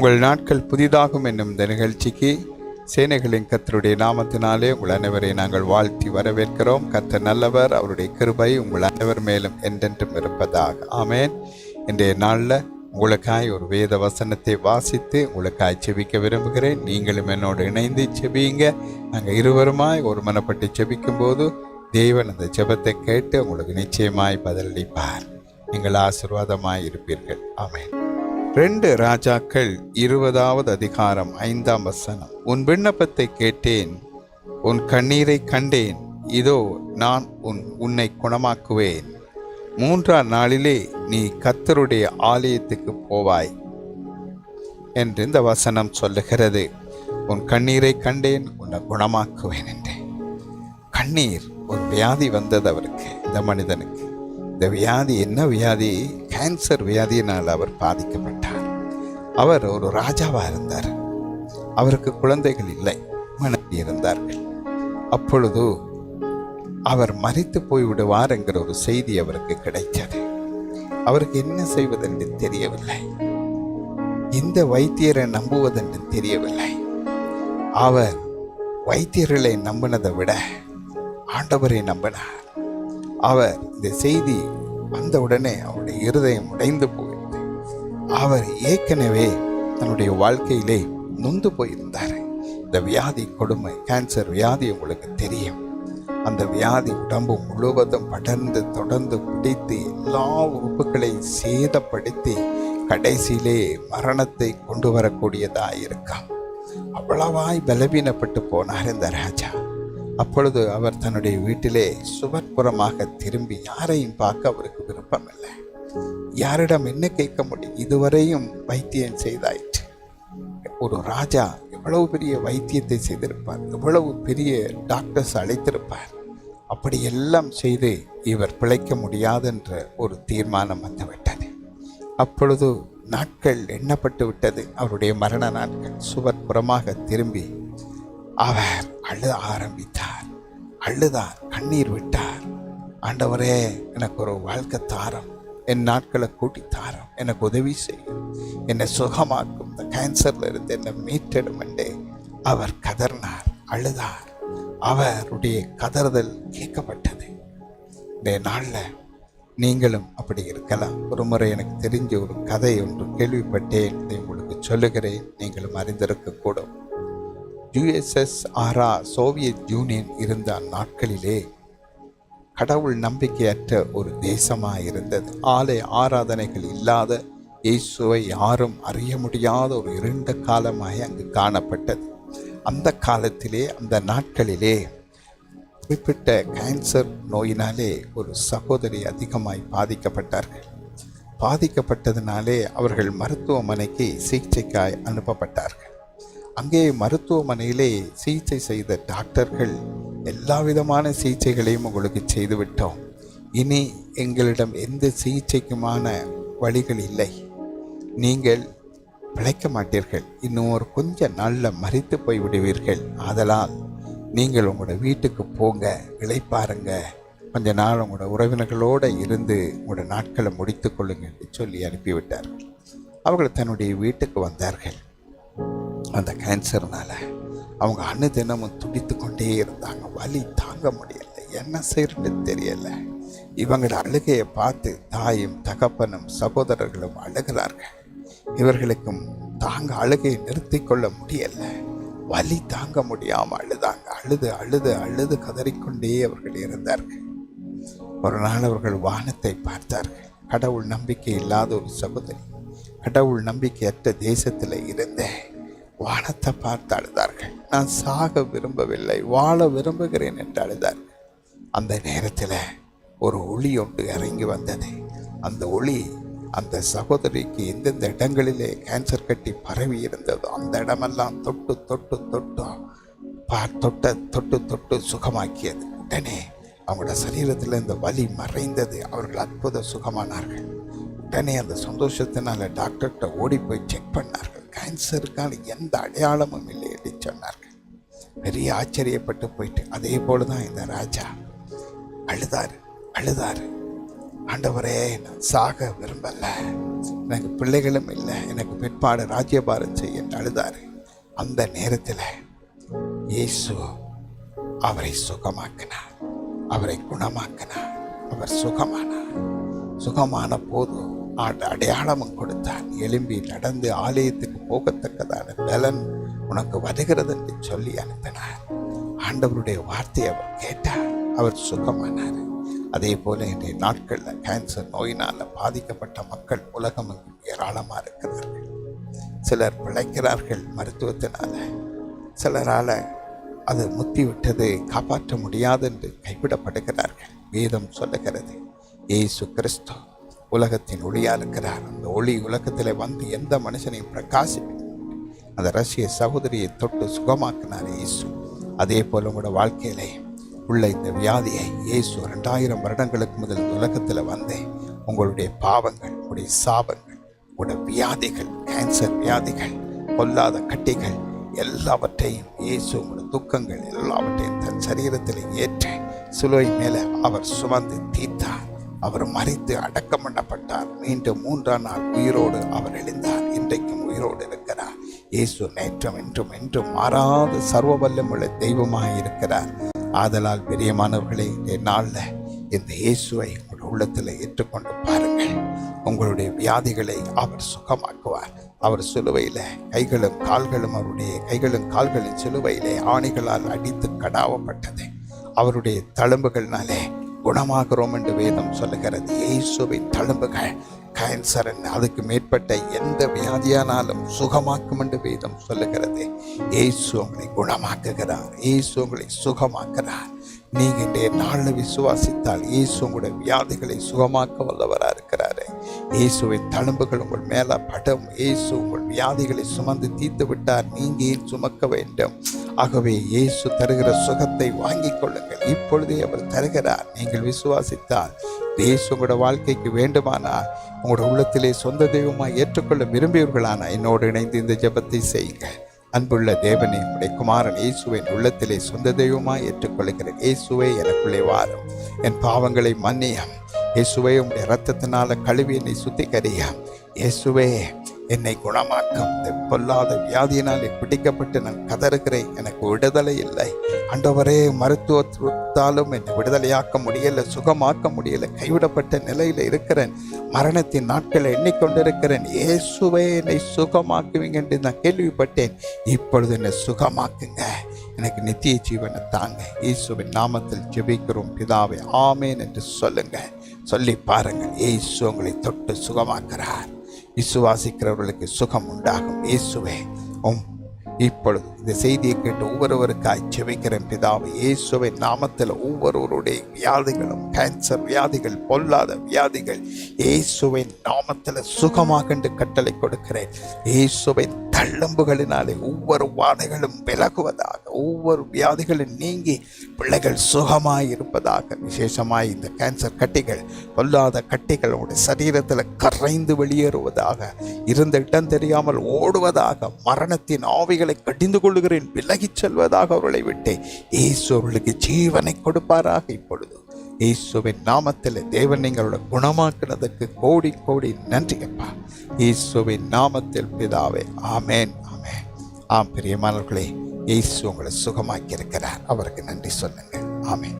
உங்கள் நாட்கள் புதிதாகும் என்னும் இந்த நிகழ்ச்சிக்கு சேனைகளின் கத்தருடைய நாமத்தினாலே உங்கள் அனைவரை நாங்கள் வாழ்த்தி வரவேற்கிறோம். கத்த நல்லவர் அவருடைய கிருபை உங்கள் அனைவர் மேலும் என்றென்றும் இருப்பதாக. ஆமேன். இன்றைய நாளில் உங்களுக்காய் ஒரு வேத வசனத்தை வாசித்து உங்களுக்காய் செபிக்க விரும்புகிறேன். நீங்களும் என்னோடு இணைந்து செபியுங்க. நாங்கள் இருவருமாய் ஒரு மனப்பட்டு செபிக்கும் போது தேவன் அந்த ஜெபத்தை கேட்டு உங்களுக்கு நிச்சயமாய் பதிலளிப்பார். நீங்கள் ஆசீர்வாதமாய் இருப்பீர்கள். ஆமேன். ரெண்டு ராஜாக்கள் இருபதாவது அதிகாரம் ஐந்தாம் வசனம். உன் விண்ணப்பத்தை கேட்டேன் உன் கண்ணீரை கண்டேன் இதோ நான் உன் உன்னை குணமாக்குவேன். மூன்றாம் நாளிலே நீ கத்தருடைய ஆலயத்துக்கு போவாய் என்று இந்த வசனம் சொல்லுகிறது. உன் கண்ணீரை கண்டேன் உன்னை குணமாக்குவேன் என்றேன். கண்ணீர் ஒரு வியாதி வந்தது அவருக்கு இந்த மனிதனுக்கு. இந்த வியாதி என்ன வியாதி? கேன்சர் வியாதியினால் அவர் பாதிக்கப்பட்டார். அவர் ஒரு ராஜாவாக இருந்தார். அவருக்கு குழந்தைகள் இல்லை. மனைவி இருந்தார்கள். அப்பொழுது அவர் மறித்து போய்விடுவார் என்கிற ஒரு செய்தி அவருக்கு கிடைத்தது. அவருக்கு என்ன செய்வதென்று தெரியவில்லை. இந்த வைத்தியரை நம்புவதென்று தெரியவில்லை. அவர் வைத்தியர்களை நம்பினதை விட ஆண்டவரை நம்பினார். அவர் இந்த செய்தி வந்தவுடனே அவருடைய இருதயம் உடைந்து போயிற்று. அவர் ஏற்கனவே தன்னுடைய வாழ்க்கையிலே நொந்து போயிருந்தார். இந்த வியாதி கொடுமை கேன்சர் வியாதி உங்களுக்கு தெரியும். அந்த வியாதி உடம்பு முழுவதும் படர்ந்து தொடர்ந்து பிடித்து எல்லா உறுப்புகளையும் சேதப்படுத்தி கடைசியிலே மரணத்தை கொண்டு வரக்கூடியதாக இருக்கா அவ்வளவாய் பலவீனப்பட்டு போனார் இந்த ராஜா. அப்பொழுது அவர் தன்னுடைய வீட்டிலே சுவர்புறமாக திரும்பி யாரையும் பார்க்க அவருக்கு விருப்பமில்லை. யாரிடம் என்ன கேட்க முடியும்? இதுவரையும் வைத்தியம் செய்தாயிற்று. ஒரு ராஜா எவ்வளவு பெரிய வைத்தியத்தை செய்திருப்பார் எவ்வளவு பெரிய டாக்டர்ஸ் அழைத்திருப்பார் அப்படியெல்லாம் செய்து இவர் பிழைக்க முடியாதென்ற ஒரு தீர்மானம் வந்துவிட்டது. அப்பொழுது நாட்கள் எண்ணப்பட்டு விட்டது. அவருடைய மரண நாட்கள் சுவர்புறமாக திரும்பி அவர் அழுத ஆரம்பித்தார். அழுதார் கண்ணீர் விட்டார். ஆண்டவரே எனக்கு ஒரு வாழ்க்கை தாரம். என் நாட்களை கூட்டி தாரம். எனக்கு உதவி செய்யும் என்னை சுகமாக்கும். இந்த கேன்சர்ல இருந்து என்னை மீட்டெடும் என்று அவர் கதர்னார் அழுதார். அவருடைய கதறுதல் கேட்கப்பட்டது. இந்த நாளில் நீங்களும் அப்படி இருக்கலாம். ஒரு முறை எனக்கு தெரிஞ்ச ஒரு கதை ஒன்று கேள்விப்பட்டேன். இதை உங்களுக்கு சொல்லுகிறேன். நீங்களும் அறிந்திருக்கக்கூடும். யுஎஸ்எஸ்ஆர்ஆ சோவியத் யூனியன் இருந்த அந்நாட்களிலே கடவுள் நம்பிக்கையற்ற ஒரு தேசமாக இருந்தது ஆலய ஆராதனைகள் இல்லாத இயேசுவை யாரும் அறிய முடியாத ஒரு இருண்ட காலமாய் அங்கு காணப்பட்டது. அந்த காலத்திலே அந்த நாட்களிலே குறிப்பிட்ட கேன்சர் நோயினாலே ஒரு சகோதரி அதிகமாய் பாதிக்கப்பட்டார்கள். பாதிக்கப்பட்டதினாலே அவர்கள் மருத்துவமனைக்கு சிகிச்சைக்காய் அனுப்பப்பட்டார்கள். அங்கே மருத்துவமனையிலே சிகிச்சை செய்த டாக்டர்கள் எல்லா விதமான சிகிச்சைகளையும் உங்களுக்கு செய்துவிட்டோம். இனி எங்களிடம் எந்த சிகிச்சைக்குமான வழிகள் இல்லை. நீங்கள் பிழைக்க மாட்டீர்கள். இன்னும் ஒரு கொஞ்ச நாளில் மறித்து போய் விடுவீர்கள். ஆதலால் நீங்கள் உங்களோட வீட்டுக்கு போங்க இழைப்பாருங்க கொஞ்ச நாள் உங்களோட உறவினர்களோடு இருந்து உங்களோட நாட்களை முடித்து கொள்ளுங்கள் என்று சொல்லி அனுப்பிவிட்டார்கள். அவர்கள் தன்னுடைய வீட்டுக்கு வந்தார்கள். அந்த கேன்சர்னால் அவங்க அனுதினமும் துடித்து கொண்டே இருந்தாங்க. வலி தாங்க முடியல. என்ன செய்யறதுன்னு தெரியலை. இவங்களோட அழுகையை பார்த்து தாயும் தகப்பனும் சகோதரர்களும் அழுகிறார்கள். இவர்களுக்கும் தாங்க அழுகையை நிறுத்தி கொள்ள முடியல. வலி தாங்க முடியாமல் அழுதாங்க. அழுது அழுது அழுது கதறிக்கொண்டே அவர்கள் இருந்தார்கள். ஒரு நாள் அவர்கள் வானத்தை பார்த்தார்கள். கடவுள் நம்பிக்கை இல்லாத ஒரு சகோதரி. கடவுள் நம்பிக்கையற்ற தேசத்தில் இருந்தேன். வானத்தை பார்த்து அழுதார்கள். நான் சாக விரும்பவில்லை வாழ விரும்புகிறேன் என்று அழுதார் அந்த நேரத்தில் ஒரு ஒளி ஒன்று இறங்கி வந்தது. அந்த ஒளி அந்த சகோதரிக்கு எந்தெந்த இடங்களிலே கேன்சர் கட்டி பரவி இருந்ததோ அந்த இடமெல்லாம் தொட்டு தொட்டு தொட்டு பா தொட்ட தொட்டு தொட்டு சுகமாக்கியது. உடனே அவங்களோட சரீரத்தில் இந்த வலி மறைந்தது. அவர்கள் அற்புத சுகமானார்கள். உடனே அந்த சந்தோஷத்தினால டாக்டர்கிட்ட ஓடி போய் செக் பண்ணார்கள். கேன்சருக்கான எந்த அடையாளமும் இல்லை என்று சொன்னார்கள். பெரிய ஆச்சரியப்பட்டு போயிட்டு அதே போல தான் இந்த ராஜா. அழுதாரு அழுதாரு. ஆண்டவரே நான் சாக விரும்பலை. எனக்கு பிள்ளைகளும் இல்லை. எனக்கு பிற்பாடு ராஜ்யபாரம் செய்ய அழுதார் அழுதாரு. அந்த நேரத்தில் இயேசு அவரை சுகமாக்கினார். அவரை குணமாக்கினார். அவர் சுகமானார். சுகமான போது அடையாளமும் கொடுத்தான். எழும்பி நடந்து ஆலயத்துக்கு போகத்தக்கதான பலன் உனக்கு வருகிறது என்று சொல்லி அனுப்பினார். ஆண்டவருடைய வார்த்தையை அவர் கேட்டார். அவர் சுகமானார். அதே போல இன்றைய நாட்களில் கேன்சர் நோயினால் பாதிக்கப்பட்ட மக்கள் உலகம் ஏராளமாக இருக்கிறார்கள். சிலர் பிழைக்கிறார்கள் மருத்துவத்தினால. சிலரால் அது முத்திவிட்டது காப்பாற்ற முடியாது என்று கைவிடப்படுகிறார்கள். வேதம் சொல்லுகிறது ஏசு கிறிஸ்து உலகத்தின் ஒளியாக இருக்கிறார் அந்த ஒளி உலகத்தில் வந்து எந்த மனுஷனையும் பிரகாசி அந்த ரஷ்ய சகோதரியை தொட்டு சுகமாக்கினார் இயேசு. அதே போல உங்களோட வாழ்க்கையிலே உள்ள இந்த வியாதியை இயேசு ரெண்டாயிரம் வருடங்களுக்கு முதல் உலகத்தில் வந்து உங்களுடைய பாவங்கள் உங்களுடைய சாபங்கள் உங்களோட வியாதிகள் கேன்சர் வியாதிகள் பொல்லாத கட்டிகள் எல்லாவற்றையும் இயேசு உங்களோட துக்கங்கள் எல்லாவற்றையும் தன் சரீரத்தில் ஏற்ற சிலுவை மேலே அவர் சுமந்து தீர்த்தார். அவர் மறித்து அடக்கம் பண்ணப்பட்டார். மீண்டும் மூன்றாம் நாள் உயிரோடு அவர் எழுந்தார். இன்றைக்கும் உயிரோடு இருக்கிறார். இயேசு நேற்றும் என்றும் என்றும் மாறாத சர்வ வல்லமுள்ள தெய்வமாக இருக்கிறார். ஆதலால் பிரியமானவர்களே இந்த நாளில் இந்த இயேசுவை உங்கள் உள்ளத்தில் ஏற்றுக்கொண்டு பாருங்கள். உங்களுடைய வியாதிகளை அவர் சுகமாக்குவார். அவர் சிலுவையில் கைகளும் கால்களும் அவருடைய கைகளும் கால்களின் சிலுவையிலே ஆணிகளால் அடித்து கடாவப்பட்டது. அவருடைய தழும்புகள்னாலே குணமாகிறோம் என்று வேதம் சொல்லுகிறது. இயேசுவை தழும்புகள் கேன்சர் அதுக்கு மேற்பட்ட எந்த வியாதியானாலும் சுகமாக்கும் என்று வேதம் சொல்லுகிறது. இயேசு உங்களை குணமாக்குகிறார். இயேசு உங்களை சுகமாக்குறார் நீங்கள் இன்றைய நாளில் விசுவாசித்தால் இயேசு உங்களுடைய வியாதிகளை சுகமாக்க வல்லவராக இருக்கிறாரு. இயேசுவின் தழும்புகள் உங்கள் மேலே படம் இயேசு உங்கள் வியாதிகளை சுமந்து தீர்த்து விட்டார். நீங்கள் ஏன் சுமக்க வேண்டும்? ஆகவே இயேசு தருகிற சுகத்தை வாங்கிக் கொள்ளுங்கள். இப்பொழுதே அவர் தருகிறார். நீங்கள் விசுவாசித்தால் இயேசு உங்களோட வாழ்க்கைக்கு வேண்டுமானால் உங்களோட உள்ளத்திலே சொந்த தெய்வமாக ஏற்றுக்கொள்ள விரும்பியவர்களான என்னோடு இணைந்து இந்த ஜெபத்தை செய்யுங்கள் அன்புள்ள தேவனே உடைய குமாரன் இயேசுவின் உள்ளத்திலே சொந்த தெய்வமாக ஏற்றுக்கொள்கிறேன் இயேசுவே எனக்குள்ளே வாரும் என் பாவங்களை மன்னியம். இயேசுவே உடைய ரத்தத்தினால கழுவி என்னை சுத்திகரியம். இயேசுவே என்னை குணமாக்கும். தெப்பல்லாத பொல்லாத வியாதியினாலே பிடிக்கப்பட்டு நான் கதறுகிறேன். எனக்கு விடுதலை இல்லை. அண்டவரே மருத்துவத்தாலும் என்னை விடுதலையாக்க முடியலை சுகமாக்க முடியலை. கைவிடப்பட்ட நிலையில் இருக்கிறேன். மரணத்தின் நாட்களை எண்ணிக்கொண்டிருக்கிறேன். இயேசுவே என்னை சுகமாக்குவீங்க என்று நான் கேள்விப்பட்டேன். இப்பொழுது என்னை சுகமாக்குங்க. எனக்கு நித்திய ஜீவனை தாங்க. இயேசுவின் நாமத்தில் ஜெபிக்கிறோம். பிதாவை ஆமேன் என்று சொல்லுங்க. சொல்லி பாருங்கள் இயேசு உங்களை தொட்டு சுகமாக்குறார். விசுவாசிக்கிறவர்களுக்கு சுகம் உண்டாகும் இயேசுவே உம் இப்பொழுது இந்த செய்தியை கேட்டு ஒவ்வொருவருக்காய் செவிக்கிறேன் பிதாவை. இயேசுவை நாமத்தில் ஒவ்வொருவருடைய வியாதிகளும் கேன்சர் வியாதிகள் பொல்லாத வியாதிகள் இயேசுவின் நாமத்தில் சுகமாக கட்டளை கொடுக்கிறேன். இயேசுவின் தள்ளம்புகளினாலே ஒவ்வொரு வாதைகளும் விலகுவதாக ஒவ்வொரு வியாதிகளும் நீங்கி பிள்ளைகள் சுகமாய் இருப்பதாக விசேஷமாய் இந்த கேன்சர் கட்டிகள் கொல்லாத கட்டிகள் உடைய சரீரத்தில் கரைந்து வெளியேறுவதாக இருந்த இடம் தெரியாமல் ஓடுவதாக மரணத்தின் ஆவிகளை கடிந்து கொள்கிறேன் விலகிச் செல்வதாக அவர்களை விட்டு ஏசு அவர்களுக்கு ஜீவனை கொடுப்பாராக இப்பொழுது. இயேசுவின் நாமத்தில் தேவன் எங்களோட குணமாக்குனதுக்கு கோடி கோடி நன்றி அப்பா இயேசுவின் நாமத்தில் பிதாவே ஆமேன் ஆமேன். ஆம் பிரியமானவர்களே இயேசு உங்களை சுகமாக்கி இருக்கிறார் அவருக்கு நன்றி சொல்லுங்கள். ஆமேன்.